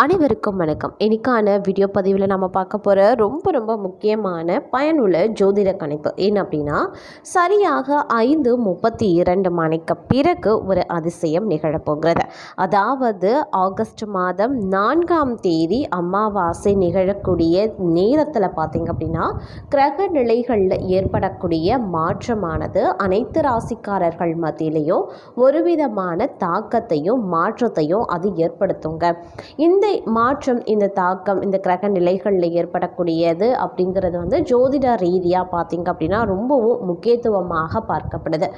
அனைவருக்கும் வணக்கம். இன்னைக்கான வீடியோ பதிவில் நம்ம பார்க்க போகிற ரொம்ப ரொம்ப முக்கியமான பயனுள்ள ஜோதிட கணிப்பு என்ன அப்படின்னா சரியாக ஐந்து முப்பத்தி இரண்டு மணிக்கு பிறகு ஒரு அதிசயம் நிகழப்போகிறது அதாவது ஆகஸ்ட் மாதம் நான்காம் தேதி அமாவாசை நிகழக்கூடிய நேரத்தில் பார்த்தீங்க அப்படின்னா கிரக நிலைகளில் ஏற்படக்கூடிய மாற்றமானது அனைத்து ராசிக்காரர்கள் மத்தியிலையும் ஒரு விதமான தாக்கத்தையும் மாற்றத்தையும் அது ஏற்படுத்துங்க. இந்த மாற்றம் இந்த தாக்கம் இந்த கிரக நிலைகளில் ஏற்படக்கூடியது அப்படிங்கிறது வந்து ஜோதிட ரீதியாக பார்த்தீங்க அப்படின்னா ரொம்பவும் முக்கியத்துவமாக பார்க்கப்படுது.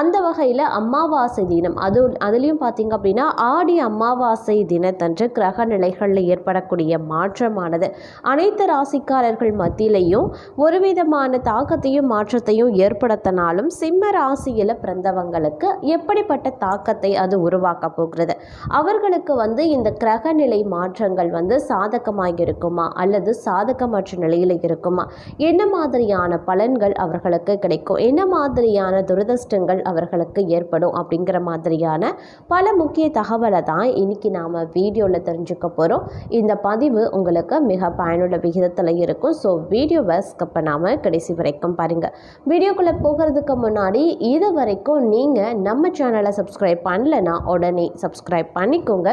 அந்த வகையில் அமாவாசை தினம் அது அதுலேயும் பார்த்தீங்க அப்படின்னா ஆடி அமாவாசை தினத்தன்று கிரக நிலைகளில் ஏற்படக்கூடிய மாற்றமானது. அனைத்து ராசிக்காரர்கள் மத்தியிலையும் ஒரு விதமான தாக்கத்தையும் மாற்றத்தையும் ஏற்படுத்தினாலும் சிம்ம ராசியில் பிறந்தவங்களுக்கு எப்படிப்பட்ட தாக்கத்தை அது உருவாக்க போகிறது? அவர்களுக்கு வந்து இந்த கிரக நிலை மாற்றங்கள் வந்து சாதகமாக இருக்குமா அல்லது சாதகமற்ற நிலையில் இருக்குமா? என்ன மாதிரியான பலன்கள் அவர்களுக்கு கிடைக்கும்? என்ன மாதிரியான துரதிர்ஷ்டங்கள் அவர்களுக்கு ஏற்படும்? அப்படிங்கிற மாதிரியான பல முக்கிய தகவலை தான் இன்னைக்கு நாம் வீடியோவில் தெரிஞ்சுக்க போகிறோம் இந்த பதிவு உங்களுக்கு மிக பயனுள்ள விகிதத்தில் இருக்கும். ஸோ வீடியோவை ஸ்கிப் பண்ணாமல் கடைசி வரைக்கும் பாருங்கள் வீடியோக்குள்ளே போகிறதுக்கு முன்னாடி இது வரைக்கும் நீங்கள் நம்ம சேனலை சப்ஸ்கிரைப் பண்ணலைன்னா உடனே சப்ஸ்கிரைப் பண்ணிக்கோங்க.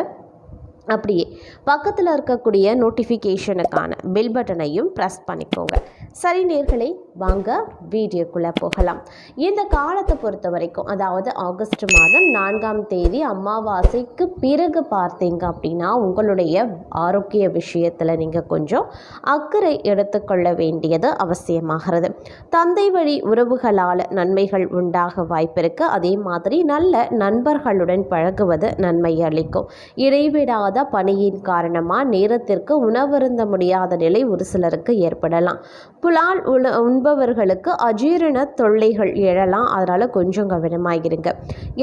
அப்படியே பக்கத்தில் இருக்கக்கூடிய நோட்டிஃபிகேஷனுக்கான பெல் பட்டனையும் ப்ரெஸ் பண்ணிக்கோங்க. சரி நேர்களை வாங்க வீடியோக்குள்ளே போகலாம். இந்த காலத்தை பொறுத்த வரைக்கும் அதாவது ஆகஸ்ட் மாதம் நான்காம் தேதி அமாவாசைக்கு பிறகு பார்த்தீங்க அப்படின்னா உங்களுடைய ஆரோக்கிய விஷயத்தில் நீங்கள் கொஞ்சம் அக்கறை எடுத்துக்கொள்ள வேண்டியது அவசியமாகிறது. தந்தை வழி உறவுகளால் நன்மைகள் உண்டாக வாய்ப்பிருக்கு அதே மாதிரி நல்ல நண்பர்களுடன் பழகுவது நன்மை அளிக்கும். இடைவிடாத பணியின் காரணமாக நேரத்திற்கு உணவருந்த முடியாத நிலை ஒரு சிலருக்கு ஏற்படலாம். புலால் உண உண்பவர்களுக்கு அஜீரண தொல்லைகள் எழலாம். அதனால் கொஞ்சம் கவனமாகிருங்க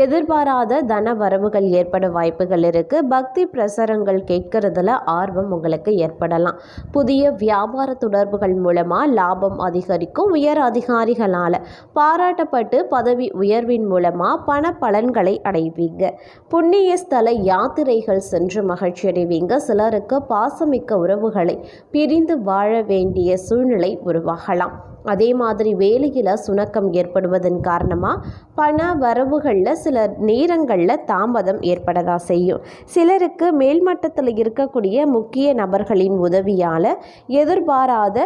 எதிர்பாராத தன வரவுகள் ஏற்பட வாய்ப்புகள் இருக்குது பக்தி பிரசரங்கள் கேட்கறதுல ஆர்வம் உங்களுக்கு ஏற்படலாம். புதிய வியாபார தொடர்புகள் மூலமாக லாபம் அதிகரிக்கும். உயர் அதிகாரிகளால் பாராட்டப்பட்டு பதவி உயர்வின் மூலமாக பண பலன்களை அடைவீங்க. புண்ணிய ஸ்தல யாத்திரைகள் சென்று மகிழ்ச்சி அடைவீங்க. சிலருக்கு பாசமிக்க உறவுகளை பிரிந்து வாழ வேண்டிய சூழ்நிலை உருவாகலாம். அதே மாதிரி வேலையில் சுணக்கம் ஏற்படுவதன் காரணமாக பண வரவுகளில் சில நேரங்களில் தாமதம் ஏற்படதா செய்யும். சிலருக்கு மேல்மட்டத்தில் இருக்கக்கூடிய முக்கிய நபர்களின் உதவியால் எதிர்பாராத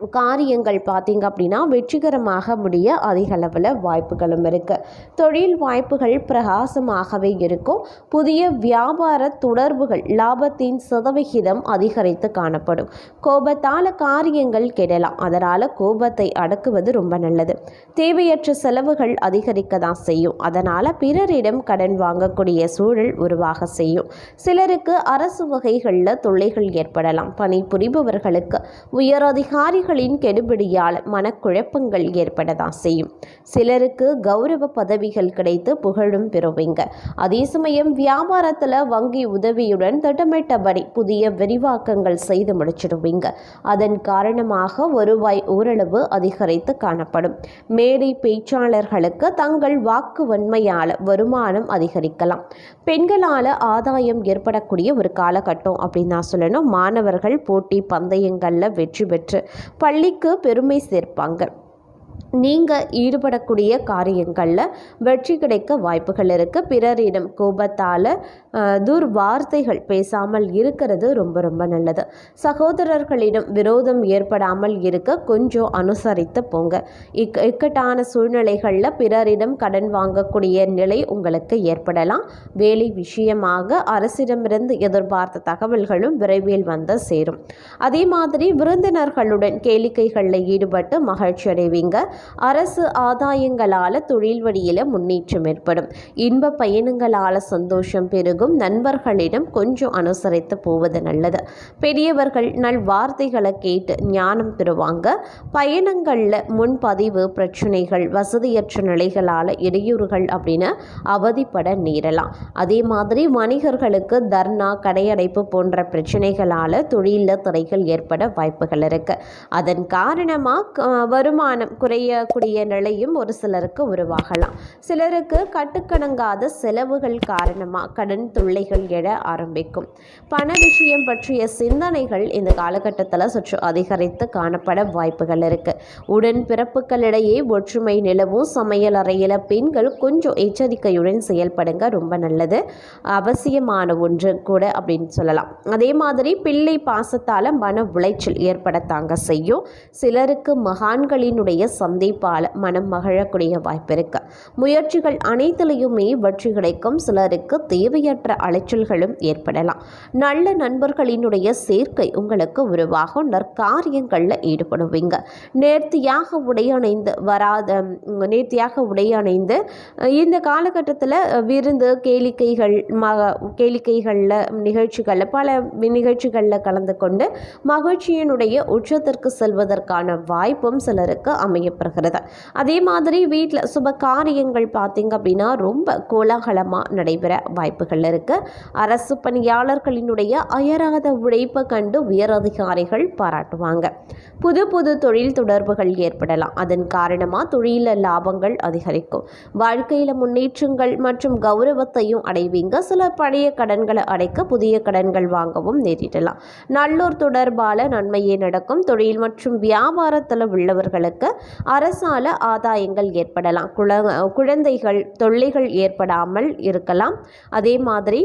காரியங்கள் பார்த்தீங்க அப்படின்னா வெற்றிகரமாக முடிய அதிக அளவில் வாய்ப்புகளும் இருக்குது தொழில் வாய்ப்புகள் பிரகாசமாகவே இருக்கும். புதிய வியாபார தொடர்புகள் லாபத்தின் சதவிகிதம் அதிகரித்து காணப்படும். கோபத்தால் காரியங்கள் கெடலாம். அதனால் கோபத்தை அடக்குவது ரொம்ப நல்லது. தேவையற்ற செலவுகள் அதிகரிக்க தான் செய்யும். அதனால் பிறரிடம் கடன் வாங்கக்கூடிய சூழல் உருவாக செய்யும். சிலருக்கு அரசு வகைகளில் தொல்லைகள் ஏற்படலாம். பணிபுரிபவர்களுக்கு உயரதிகாரிகள் அதிகாரிகளின் கெடுபிடியால் மனக்குழப்பங்கள் ஏற்படதான் செய்யும். சிலருக்கு கௌரவ பதவிகள் கிடைத்து புகழும் பெறுவீங்க. அதே சமயம் வியாபாரத்தில் வங்கி உதவியுடன் திட்டமிட்டபடி புதிய விரிவாக்கங்கள் செய்து முடிச்சிடுவீங்க. அதன் காரணமாக வருவாய் ஓரளவு அதிகரித்து காணப்படும். மேடை பேச்சாளர்களுக்கு தங்கள் வாக்கு வன்மையால் வருமானம் அதிகரிக்கலாம். பெண்களால் ஆதாயம் ஏற்படக்கூடிய ஒரு காலகட்டம் அப்படின்னு நான் சொல்லணும். மாணவர்கள் போட்டி பந்தயங்களில் வெற்றி பெற்று பள்ளிக்கு பெருமை சேர்ப்பாங்க. நீங்கள் ஈடுபடக்கூடிய காரியங்களில் வெற்றி கிடைக்க வாய்ப்புகள் இருக்குது பிறரிடம் கோபத்தால் துர்வார்த்தைகள் பேசாமல் இருக்கிறது ரொம்ப ரொம்ப நல்லது. சகோதரர்களிடம் விரோதம் ஏற்படாமல் இருக்க கொஞ்சம் அனுசரித்து போங்க. இக் இக்கட்டான சூழ்நிலைகளில் பிறரிடம் கடன் வாங்கக்கூடிய நிலை உங்களுக்கு ஏற்படலாம். வேலை விஷயமாக அரசிடமிருந்து எதிர்பார்த்த தகவல்களும் விரைவில் வந்து சேரும். அதே மாதிரி விருந்தினர்களுடன் கேளிக்கைகளில் ஈடுபட்டு மகிழ்ச்சி அடைவீங்க. அரசு ஆதாயங்களால் தொழில் வழியில் முன்னேற்றம் ஏற்படும். இன்ப பயணங்களால் சந்தோஷம் பெருகும். நண்பர்களிடம் கொஞ்சம் அனுசரித்து போவது நல்லது. பெரியவர்கள் நல் வார்த்தைகளை கேட்டு ஞானம் பெறுவாங்க. பயணங்களில் முன்பதிவு பிரச்சனைகள் வசதியற்ற நிலைகளால் இடையூறுகள் அப்படின்னு அவதிப்பட நேரலாம். அதே மாதிரி வணிகர்களுக்கு தர்ணா கடையடைப்பு போன்ற பிரச்சனைகளால் தொழிலில் தடைகள் ஏற்பட வாய்ப்புகள் இருக்குது அதன் காரணமாக வருமானம் குறைய முடியக்கூடிய நிலையும் ஒரு சிலருக்கு உருவாகலாம். சிலருக்கு கட்டுக்கணங்காத செலவுகள் காரணமாக கடன் தொல்லைகள் எழ ஆரம்பிக்கும். பண விஷயம் பற்றிய சிந்தனைகள் இந்த காலகட்டத்தில் சற்று அதிகரித்து காணப்பட வாய்ப்புகள் இருக்கு. உடன் பிறப்புகளிடையே ஒற்றுமை நிலவும் சமையல் அறையில் பெண்கள் கொஞ்சம் எச்சரிக்கையுடன் செயல்படுங்க ரொம்ப நல்லது. அவசியமான ஒன்று கூட அப்படின்னு சொல்லலாம். அதே மாதிரி பிள்ளை பாசத்தால் மன உளைச்சல் ஏற்படத்தாங்க செய்யும். சிலருக்கு மகான்களினுடைய சந்திப்பால் மனம் மகிழக்கூடிய வாய்ப்பு இருக்கு. முயற்சிகள் அனைத்திலையுமே வெற்றி கிடைக்கும். சிலருக்கு தேவையற்ற அலைச்சல்களும் ஏற்படலாம். நல்ல நண்பர்களினுடைய சேர்க்கை உங்களுக்கு உருவாகும். நற்காரியங்களில் ஈடுபடுவீங்க. நேர்த்தியாக உடையணைந்து வராத நேர்த்தியாக உடையணைந்து இந்த காலகட்டத்தில் விருந்து கேளிக்கைகள் ம கேளிக்கைகளில் நிகழ்ச்சிகளில் பல நிகழ்ச்சிகளில் கலந்து கொண்டு மகிழ்ச்சியினுடைய உச்சத்திற்கு செல்வதற்கான வாய்ப்பும் சிலருக்கு வருகிறது அதே மாதிரி வீட்டில் சுப காரியங்கள் பார்த்திங்க அப்படின்னா ரொம்ப கோலாகலமாக நடைபெற வாய்ப்புகள் இருக்குது அரசு பணியாளர்களினுடைய அயராத உழைப்பை கண்டு உயர் அதிகாரிகள் பாராட்டுவாங்க. புது புது தொழில் தொடர்புகள் ஏற்படலாம். அதன் காரணமாக தொழில லாபங்கள் அதிகரிக்கும். வாழ்க்கையில் முன்னேற்றங்கள் மற்றும் கௌரவத்தையும் அடைவீங்க. சில பழைய கடன்களை அடைக்க புதிய கடன்கள் வாங்கவும் நேரிடலாம். நல்லோர் தொடர்பால நன்மையே நடக்கும். தொழில் மற்றும் வியாபாரத்தில் உள்ளவர்களுக்கு அரசால ஆதாயங்கள் ஏற்படலாம். குழ குழந்தைகள் தொல்லைகள் ஏற்படாமல் இருக்கலாம். அதே மாதிரி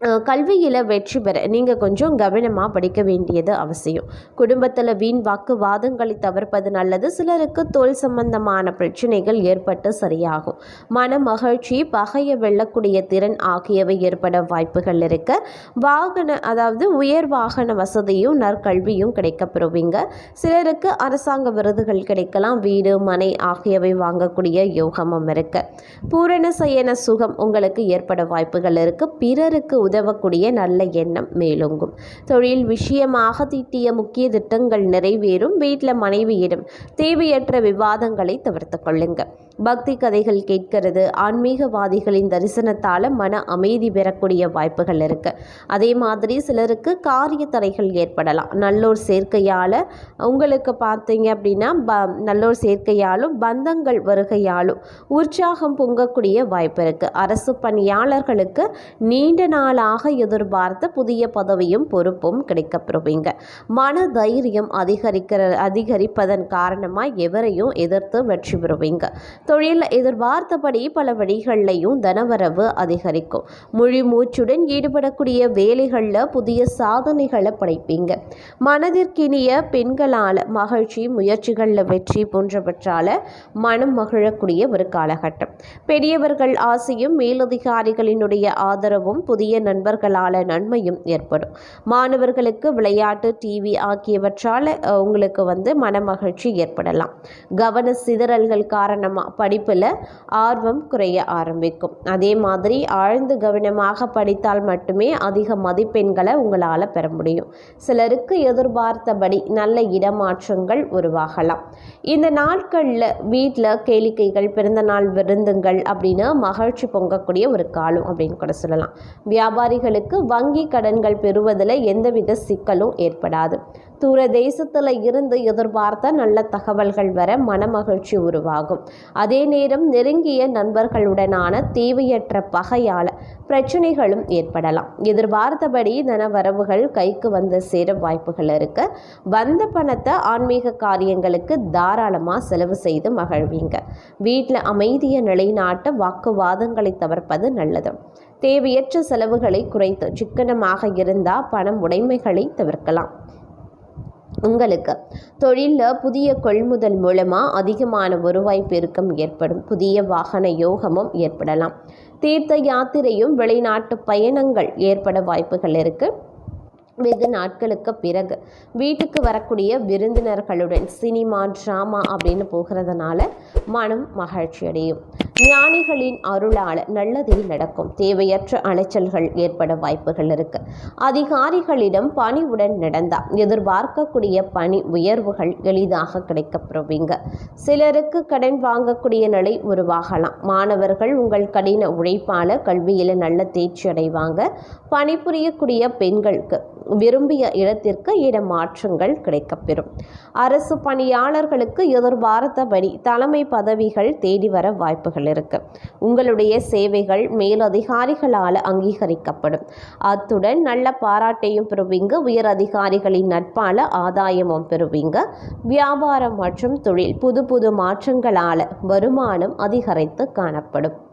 கல்வியில் வெற்றி பெற நீங்கள் கொஞ்சம் கவனமாக படிக்க வேண்டியது அவசியம். குடும்பத்தில் வீண் வாக்குவாதங்களை தவிர்ப்பது நல்லது. சிலருக்கு தோல் சம்பந்தமான பிரச்சனைகள் ஏற்பட்டு சரியாகும். மன மகிழ்ச்சி பகையை வெல்லக்கூடிய திறன் ஆகியவை ஏற்பட வாய்ப்புகள் இருக்க. வாகன அதாவது உயர் வாகன வசதியும் நற்கல்வியும் கிடைக்கப்பெறுவீங்க சிலருக்கு அரசாங்க விருதுகள் கிடைக்கலாம். வீடு மனை ஆகியவை வாங்கக்கூடிய யோகமும் இருக்கு. பூரண சயன சுகம் உங்களுக்கு ஏற்பட வாய்ப்புகள் இருக்கு. பிறருக்கு உதவக்கூடிய நல்ல எண்ணம் மேலோங்கும். தொழில் விஷயமாக தீட்டிய முக்கிய திட்டங்கள் நிறைவேறும். வீட்டில் மனைவியிடம் தேவையற்ற விவாதங்களை தவிர்த்து கொள்ளுங்க. பக்தி கதைகள் கேட்கிறது. ஆன்மீகவாதிகளின் தரிசனத்தால் மன அமைதி பெறக்கூடிய வாய்ப்புகள் இருக்கு. அதே மாதிரி சிலருக்கு காரிய தடைகள் ஏற்படலாம். நல்லோர் சேர்க்கையால் உங்களுக்கு பார்த்தீங்க அப்படின்னா ப நல்லோர் சேர்க்கையாலும் பந்தங்கள் வருகையாலும் உற்சாகம் பொங்கக்கூடிய வாய்ப்பு இருக்கு. அரசு பணியாளர்களுக்கு நீண்ட நாள் நாளாக எதிர்பார்த்த புதிய பதவியும் பொறுப்பும் கிடைக்கப்பெறுவீங்க. மன தைரியம் அதிகரிக்கிற அதிகரிப்பதன் காரணமாக எவரையும் எதிர்த்து வெற்றி பெறுவீங்க. தொழில் எதிர்பார்த்தபடி பல வழிகள்லையும் தனவரவு அதிகரிக்கும். முழு மூச்சுடன் ஈடுபடக்கூடிய வேலைகளில் புதிய சாதனைகளை படைப்பீங்க. மனதிற்கினிய பெண்களால் மகிழ்ச்சி முயற்சிகளில் வெற்றி போன்றவற்றால் மனம் மகிழக்கூடிய ஒரு காலகட்டம். பெரியவர்கள் ஆசையும் மேலதிகாரிகளினுடைய ஆதரவும் புதிய நண்பர்களால் நன்மையும் ஏற்படும். மாணவர்களுக்கு விளையாட்டு டிவி ஆகியவற்றால் உங்களுக்கு வந்து மனமகிழ்ச்சி ஏற்படலாம். கவன சிதறல்கள் காரணமாக படிப்பில் ஆர்வம் குறைய ஆரம்பிக்கும். அதே மாதிரி ஆழ்ந்து கவனமாக படித்தால் மட்டுமே அதிக மதிப்பெண்களை உங்களால் பெற முடியும். சிலருக்கு எதிர்பார்த்தபடி நல்ல இடமாற்றங்கள் உருவாகலாம். இந்த நாட்களில் வீட்டில் கேளிக்கைகள் பிறந்தநாள் விருந்துங்கள் அப்படின்னு மகிழ்ச்சி பொங்கக்கூடிய ஒரு காலம் அப்படின்னு கூட சொல்லலாம். வியாபாரிகளுக்கு வங்கி கடன்கள் பெறுவதில் எந்தவித சிக்கலும் ஏற்படாது. தூர தேசத்தில் இருந்து எதிர்பார்த்த நல்ல தகவல்கள் வர மனமகிழ்ச்சி உருவாகும். அதே நேரம் நெருங்கிய நண்பர்களுடனான தேவையற்ற பகையால் பிரச்சனைகளும் ஏற்படலாம். எதிர்பார்த்தபடி தனவரவுகள் கைக்கு வந்து சேர வாய்ப்புகள் இருக்கு வந்த பணத்தை ஆன்மீக காரியங்களுக்கு தாராளமாக செலவு செய்து மகிழ்வீங்க. வீட்டில் அமைதியை நிலைநாட்ட வாக்குவாதங்களை தவிர்ப்பது நல்லது. தேவையற்ற செலவுகளை குறைத்து சிக்கனமாக இருந்தால் பணம் உடைமைகளை தவிர்க்கலாம். உங்களுக்கு தொழிலில் புதிய கொள்முதல் மூலமாக அதிகமான வருவாய் பெருக்கம் ஏற்படும். புதிய வாகன யோகமும் ஏற்படலாம். தீர்த்த யாத்திரையும் வெளிநாட்டு பயணங்கள் ஏற்பட வாய்ப்புகள் இருக்குது வெகு நாட்களுக்கு பிறகு வீட்டுக்கு வரக்கூடிய விருந்தினர்களுடன் சினிமா ட்ராமா அப்படின்னு போகிறதுனால மனம் மகிழ்ச்சி அடையும். ஞானிகளின் அருளால் நல்லதே நடக்கும். தேவையற்ற அலைச்சல்கள் ஏற்பட வாய்ப்புகள் இருக்கு. அதிகாரிகளிடம் பணிவுடன் நடந்தா எதிர்பார்க்கக்கூடிய பணி உயர்வுகள் எளிதாக கிடைக்கப்பெறுவீங்க. சிலருக்கு கடன் வாங்கக்கூடிய நிலை உருவாகலாம். மாணவர்கள் உங்கள் கடின உழைப்பால கல்வியில் நல்ல தேர்ச்சி அடைவாங்க. பணிபுரியக்கூடிய பெண்களுக்கு விரும்பிய இடத்திற்கு இடமாற்றங்கள் கிடைக்கப்பெறும். அரசு பணியாளர்களுக்கு எதிர்பார்த்தபடி தலைமை பதவிகள் தேடி வர வாய்ப்புகள் இருக்கு. உங்களுடைய சேவைகள் மேலதிகாரிகளால் அங்கீகரிக்கப்படும். அத்துடன் நல்ல பாராட்டையும் பெறுவீங்க. உயர் அதிகாரிகளின் நட்பால ஆதாயமும் பெறுவீங்க. வியாபாரம் மற்றும் தொழில் புது புது மாற்றங்களால் வருமானம் அதிகரித்து காணப்படும்.